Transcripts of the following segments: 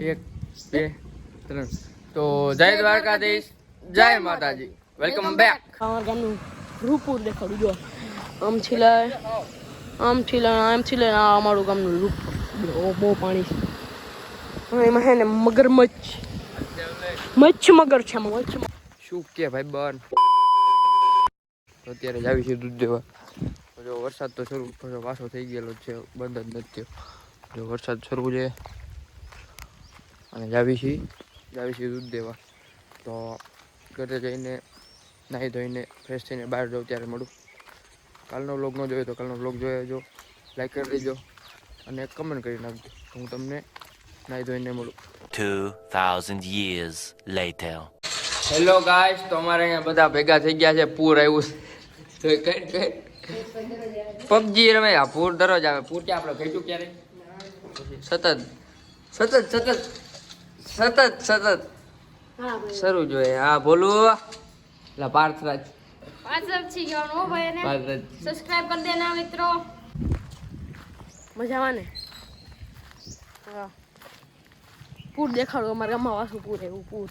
એક બે ત્રણ. તો જય દ્વારકાધીશ. જય માતાજી. વેલકમ બેક અમારા ગામનું રૂપુર દેખાડું જો. આમ છીલાય આમ છીલાય આમ છીલાય આ અમારું ગામનું રૂપુર બહુ પાણી છે. એમાં છે ને મગરમચ્છ. મચ્છ મગર છે મચ્છ શું કે ભાઈ બન? અત્યારે જ આવી છે દૂધ દેવા. જો વરસાદ તો શરૂ પાછો વાસો થઈ ગયેલો છે બંધ જ નથી જો વરસાદ શરૂ છે. અને જાવી છીએ જાવી છીએ દૂધ દેવા. તો ઘરે જઈને નાહી ધોઈને ફ્રેશ થઈને બહાર જાઉં ત્યારે મળું. કાલનો વ્લોગ ન જોયો તો કાલનો વ્લોગ જોયો જો લાઈક કરી દેજો અને કમેન્ટ કરી નાખજો. હું તમને નાહી ધોઈને મળું. 2,000 years later. હેલો ગાઈસ તો અમારે અહીંયા બધા ભેગા થઈ ગયા છે પૂર આવ્યું છે. તો કઈ કઈ પબજી રમે આ પૂર દરરોજ આવે. પૂર ક્યાં આપણે ખાઈશું ક્યારે સતત. સતત સતત. સતત સતત. શરૂ જોઈએ. હા બોલું. લા પાર્થરાજ. પાછળથી જવાનું હો ભાઈ ને પાર્થરાજ સબસ્ક્રાઇબ કરી દેના મિત્રો. મજામાં ને? પૂર દેખાડું અમારા ગામમાં વાસુ પૂર એવું પૂર.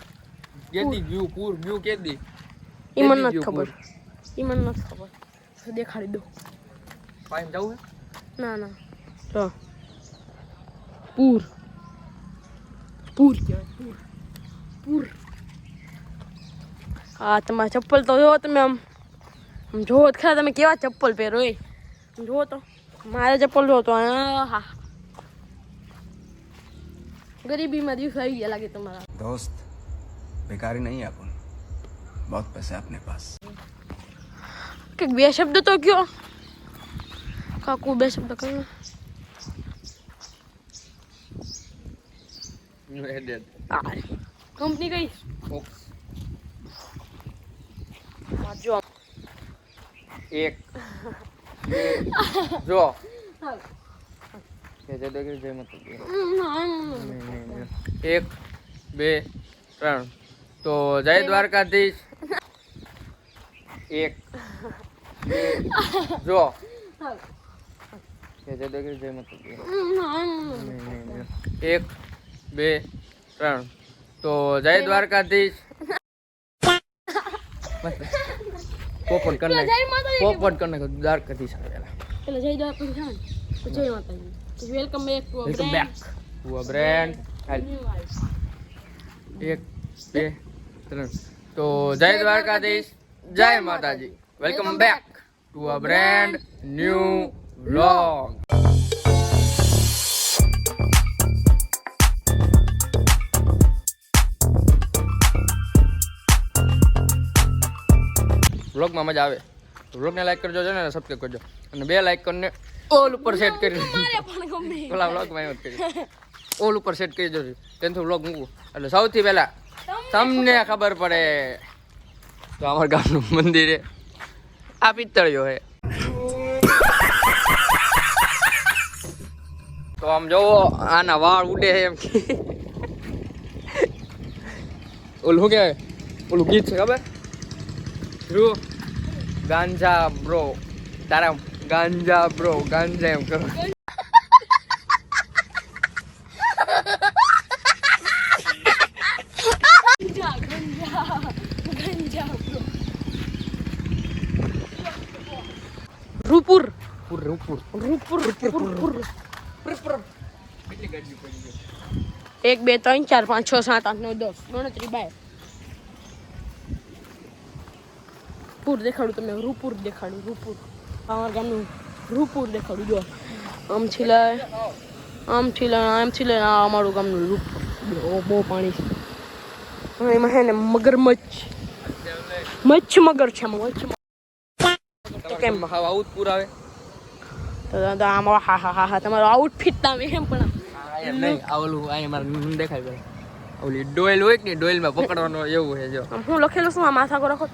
કેદી ગયું પૂર? ગયું કેદી? ઈ મને નથી ખબર. ઈ મને નથી ખબર. દેખાડી દો પાણી જવું ના ના. તો પૂર. પૂર પૂર પૂર હા તમારા ચપ્પલ તો જો તમે આમ આમ જોવો ખરા તમે કેવા ચપ્પલ પહેરો એ જુઓ તો મારે ચપ્પલ જો તો હા ગરીબીમાં દિવસ આવી ગયા લાગે તમારા દોસ્ત બેકારી નહીં આપણ બહુ પૈસા આપને પાસ કંઈક બે શબ્દ તો કયો કાકુ બે શબ્દ કહ્યું કંપની કઈ? જો એક. જો. એક બે ત્રણ. તો જય દ્વારકાધીશ. એક. જો. એક. બે ત્રણ. તો જય દ્વારકાધીશ. પોપટ કરી નાખ. પોપટ કરી નાખ. દ્વારકાધીશ આવે પેલા જય દ્વારકાધીશ તો જય માતાજી. Welcome back to welcome back to a brand એક બે ત્રણ. તો જય દ્વારકાધીશ. જય માતાજી. Welcome back to a brand new vlog વ્લોગમાં મજા આવે. વ્લોગને લાઈક કરજો છે ને સબસ્ક્રાઈબ કરજો. અને બે લાઈક કરીને ઓલ ઉપર સેટ કરી પેલા વ્લોગમાં એમ જ કરી ઓલ ઉપર સેટ કરી દો તેનથી વ્લોગ મૂકું. એટલે સૌથી પહેલા તમને ખબર પડે તો અમારા ગામનું મંદિર આ પિત્તળિયો હે. તો આમ જોવો આના વાળ ઉડે છે એમ ઓલું શું કહેવાય? ઓલું ગીત છે ખબર? શું ગાંજા બ્રો તારા ગાંજા બ્રો ગાંજા એમ કરો. રૂપુર. રૂપુર. એક બે ત્રણ ચાર પાંચ છ સાત આઠ નવ દસ. ગણતરી બાય પૂર દેખાડું તમે રૂપુર દેખાડું રૂપુર. અમારા ગામનું રૂપુર દેખાડું જો. આમ છીલાય આમ છીલાય આમ છીલાય આ અમારું ગામનું રૂપુર. બહુ પાણી છે. એમાં છે ને મગરમચ્છ મચ્છ. મગર છે મચ્છ કેમ? હા આવું પૂર આવે. તો તો આમાં હા હા હા હા આઉટ આઉટફિટ તમે એમ પણ. આ એમ નહીં આ ઓલું અહીંયા મારે દેખાય ઓલી ડોયલ હોય નહીં ડોયલમાં પકડવાનો એવું છે જો. હું લખેલું શું આ માથા પર રાખો?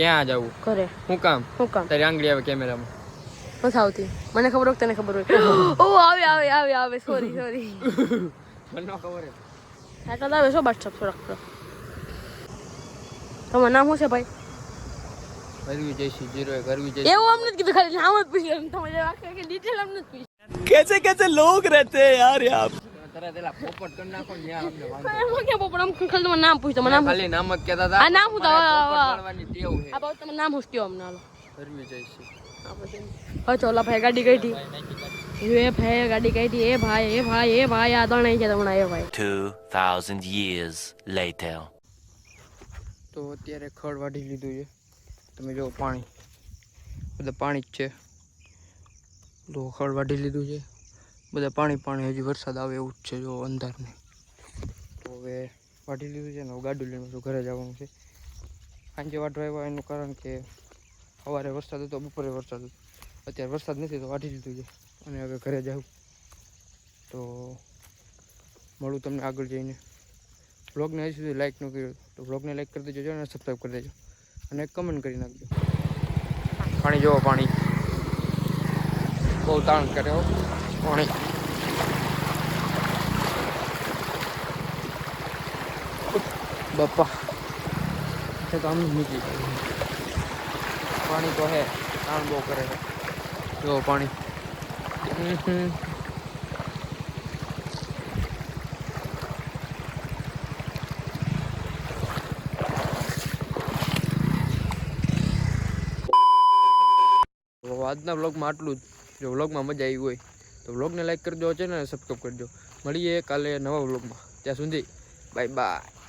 ક્યાં જવું? ઘરે. હું કામ? હું કામ. તારી આંગળી આવે કેમેરામાં. બસ આવતી. મને ખબર હોય તને ખબર હોય. ઓ આવે આવે આવે આવે. સોરી સોરી મને ખબર હે સાયકલ આવે શું બાટસપ છો રાખતો તમારું નામ શું છે ભાઈ? કરવી જઈશી જીરો એ કરવી જઈશી એવું અમને કીધું ખાલી નામ જ પૂછ્યું તમે ડિટેલ અમને જ પૂછ્યું. કેસે કેસે લોગ રહેતે યાર યાર. यहाँ તરત પોપટ કરી નાખો ને ત્યાં અમને વાંધો. એમાં ક્યાં પોપટ? આમ ખાલી તમારું નામ પૂછ્યું. તમારું નામ ખાલી નામ જ કહેતા હતા. આ નામ? ટેવ છે. આ બાબત નામ શું કયો અમને હાલો. કરવી જઈશું હા ચોલા ભાઈ ગાડી કાઢી. એ ભાઈ ગાડી કાઢી. એ ભાઈ એ ભાઈ એ ભાઈ આ દણ છે હમણાં એ ભાઈ. 2,000 years later. તો અત્યારે ખડ વાઢી લીધું છે. તમે જો પાણી. બધા પાણી જ છે. તો ખડ વાઢી લીધું છે. બધા પાણી પાણી હજી વરસાદ આવે એવું જ છે જો અંધારને. તો હવે વાઢી લીધું છે ને હવે ગાડું લઈને પાછું ઘરે જવાનું છે. સાંજે વાઢવા આવ્યા એનું કારણ કે સવારે વરસાદ હતો, બપોરે વરસાદ હતો. અત્યારે વરસાદ નથી તો વાઢી લીધું છે અને હવે ઘરે જાઉં. તો મળું તમને આગળ જઈને. બ્લોગને હજી સુધી લાઇક ન કર્યો તો બ્લોગને લાઇક કરી દેજો અને સબસ્ક્રાઈબ કરી દેજો. અને કમેન્ટ કરી નાખજો. પાણી જોવો પાણી. બહુ તાણ કરે હો પાણી બાપા એ તો આમ નીકળી ગયું. પાણી તો હે કામ બહુ કરે છે. જો પાણી. આજના વ્લોગમાં આટલું જ. જો વ્લોગમાં મજા આવી હોય. તો વ્લોગને લાઈક કરજો છે ને સબસ્ક્રાઈબ કરજો. મળીએ કાલે નવા વ્લોગમાં ત્યાં સુધી બાય બાય